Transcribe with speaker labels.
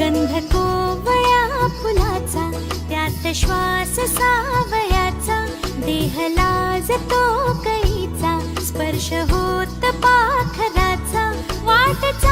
Speaker 1: गंध कोवया फुलाचा त्यात श्वास सावयाचा देह लाजतो कैचा स्पर्श होत पाखराचा वाटचा